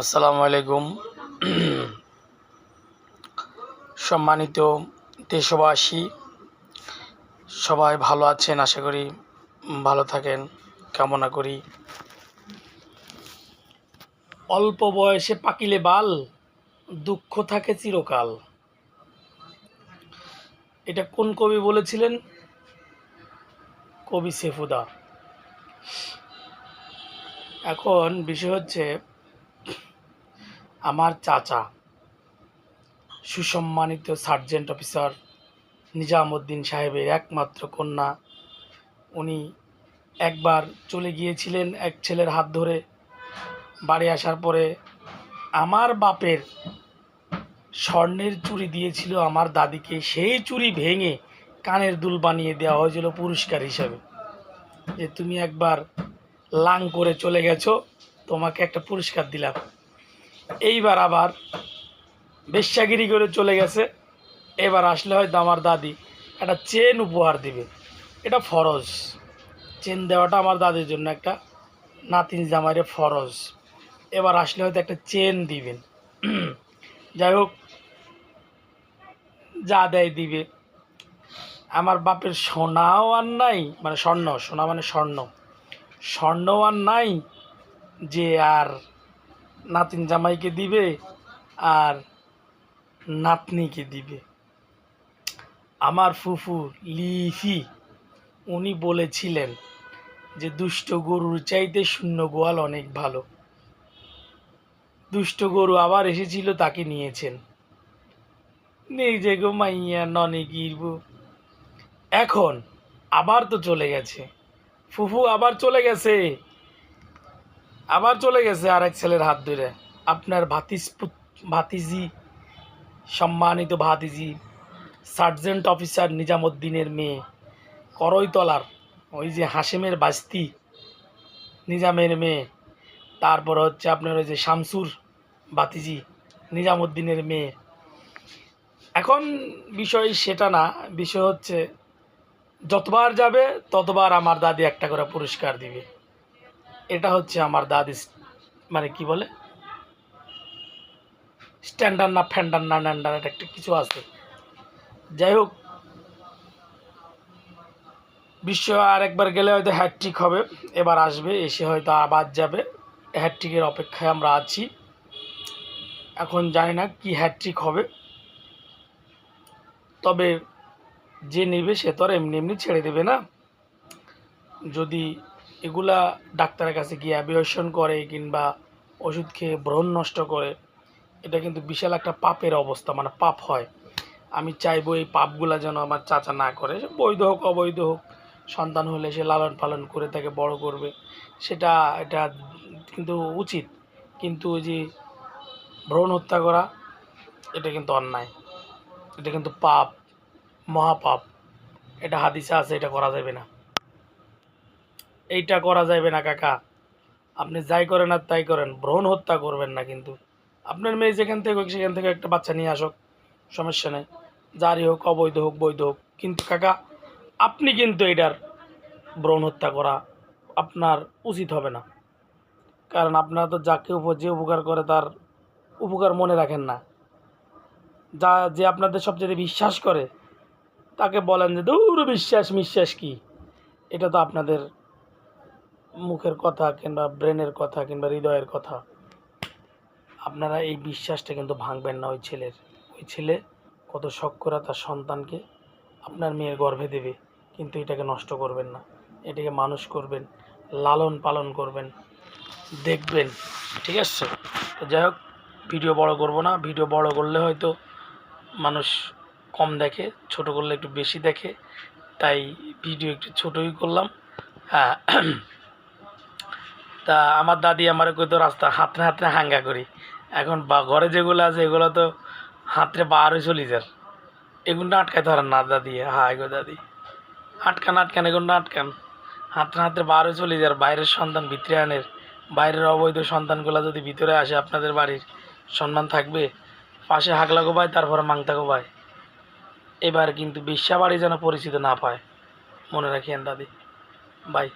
আসসালামু আলাইকুম। সম্মানিত দেশবাসী, সবাই ভালো আছেন? আশা করি ভালো থাকেন, কামনা করি। অল্প বয়সে পাকিলে বাল, দুঃখ থাকে চিরকাল। এটা কোন কবি বলেছিলেন? কবি সেফুদা। এখন বিষয় হচ্ছে আমার চাচা, সুসম্মানিত সার্জেন্ট অফিসার নিজামুদ্দিন সাহেবের একমাত্র কন্যা। উনি একবার চলে গিয়েছিলেন এক ছেলের হাত ধরে। বাড়ি আসার পরে আমার বাপের স্বর্ণের চুড়ি দিয়েছিল, আমার দাদিকে সেই চুড়ি ভেঙে কানের দুল বানিয়ে দেওয়া হয়েছিল পুরস্কার হিসাবে। যে তুমি একবার লাং করে চলে গেছো, তোমাকে একটা পুরস্কার দিলাম। এইবার আবার বেশ্যাগিরি করে চলে গেছে। এবার আসলে হয়তো আমার দাদি। একটা চেন উপহার দিবে। এটা ফরজ। চেন দেওয়াটা আমার দাদির জন্য একটা নাতিন জামাইরে ফরজ। এবার আসলে হয়তো একটা চেন দিবেন। যাই হোক, যা দেয় দিবে। আমার বাপের সোনাও আর নাই মানে স্বর্ণ, সোনা মানে স্বর্ণ। স্বর্ণও আর নাই, যে আর নাতিন জামাইকে দিবে আর নাতনিকে দিবে। আমার ফুফু লিফি, উনি বলেছিলেন যে, দুষ্ট গরুর চাইতে শূন্য গোয়াল অনেক ভালো। দুষ্ট গরু আবার এসেছিল, তাকে নিয়েছেন। যে গো মাইয়া ননে গিরব। এখন আবার তো চলে গেছে। ফুফু আবার চলে গেছে। আবার চলে গেছে আরেক ছেলের হাত ধরে। আপনার ভাতিস ভাতিজি, সম্মানিত ভাতিজি, সার্জেন্ট অফিসার নিজামুদ্দিনের মেয়ে, করইতলার ওই যে হাসেমের বাস্তি নিজামের মেয়ে, তারপর হচ্ছে আপনার ওই যে শামসুর বাতিজি নিজামুদ্দিনের মেয়ে। এখন বিষয় সেটা না, বিষয় হচ্ছে যতবার যাবে ততবার আমার দাদি একটা করে পুরস্কার দিবে। এটা হচ্ছে আমার দাদি মানে কি বলে? স্ট্যান্ডার্ড না ফ্যান্ডার না ন্যান্ডার, এটা একটা কিছু আছে। যাই হোক, বিশ্ব আর একবার গেলে হয়তো হ্যাট্রিক হবে, এবার আসবে, এসে হয়তো আবার যাবে। হ্যাট্রিকের অপেক্ষায় আমরা আছি। এখন জানি না কি হ্যাট্রিক হবে। তবে যে নেবে সে তো আর এমনি এমনি ছেড়ে দেবে না। যদি এগুলা ডাক্তারের কাছে গিয়ে অ্যাবিয়েশন করে কিংবা ওষুধ খেয়ে ব্রণ নষ্ট করে, এটা কিন্তু বিশাল একটা পাপের অবস্থা মানে পাপ হয়। আমি চাইব এই পাপগুলা যেন আমার চাচা না করে, সে বৈধ হোক, অবৈধ হোক, সন্তান হলে সে লালন পালন করে তাকে বড় করবে, সেটা এটা কিন্তু উচিত। কিন্তু যে ভ্রূণ হত্যা করা, এটা কিন্তু অন্যায়। এটা কিন্তু পাপ, মহাপাপ। এটা হাদিসে আছে, এটা করা যাবে না। এইটা করা যাবে না, কাকা। আপনি যাই করেন আর তাই করেন, ভ্রূণ হত্যা করবেন না কিন্তু। আপনার মেয়ে যেখান থেকে হোক, সেখান থেকে একটা বাচ্চা নিয়ে আসুক, সমস্যা নেই। যারই হোক, অবৈধ হোক, বৈধ হোক। কিন্তু কাকা, আপনি কিন্তু এটার ভ্রূণ হত্যা করা আপনার উচিত হবে না। কারণ আপনারা তো যাকে যে উপকার করে তার উপকার মনে রাখেন না। যা, যে আপনাদের সবচেয়ে বিশ্বাস করে, তাকে বলেন যে দৌড় বিশ্বাস বিশ্বাস কি? এটা তো আপনাদের মুখের কথা কিংবা ব্রেনের কথা কিংবা হৃদয়ের কথা, আপনারা এই বিশ্বাসটা কিন্তু ভাঙবেন না ওই ছেলের। ওই ছেলে কত শখ করে তার সন্তানকে আপনার মেয়ের গর্ভে দেবে, কিন্তু এটাকে নষ্ট করবেন না। এটাকে মানুষ করবেন, লালন পালন করবেন, দেখবেন, ঠিক আছে? তো যাই হোক, ভিডিও বড় করব না। ভিডিও বড় করলে হয়তো মানুষ কম দেখে, ছোট করলে একটু বেশি দেখে। তাই ভিডিও একটু ছোটোই করলাম। হ্যাঁ তা আমার দাদি আমার কইতো, রাস্তা হাতরে হাতরে হাঙ্গা করি। এখন বা ঘরে যেগুলো আছে, এগুলো তো হাতরে বাহারে চলি যার। এগুলো আটকায় ধরেন না দাদি হ্যাঁ এগো দাদি। আটকান আটকান, এগুলো আটকান। হাতরে হাতরে হয়ে চলে যার, বাইরের সন্তান ভিতরে আনের, বাইরের অবৈধ সন্তানগুলো যদি ভিতরে আসে আপনাদের বাড়ির, সম্মান থাকবে, পাশে হাগলা গোবায় তারপরে মাংতা গোবায় এবার কিন্তু বিশ্বা বাড়ি যেন পরিচিত না পায়। মনে রাখিয়েন দাদি। বাই।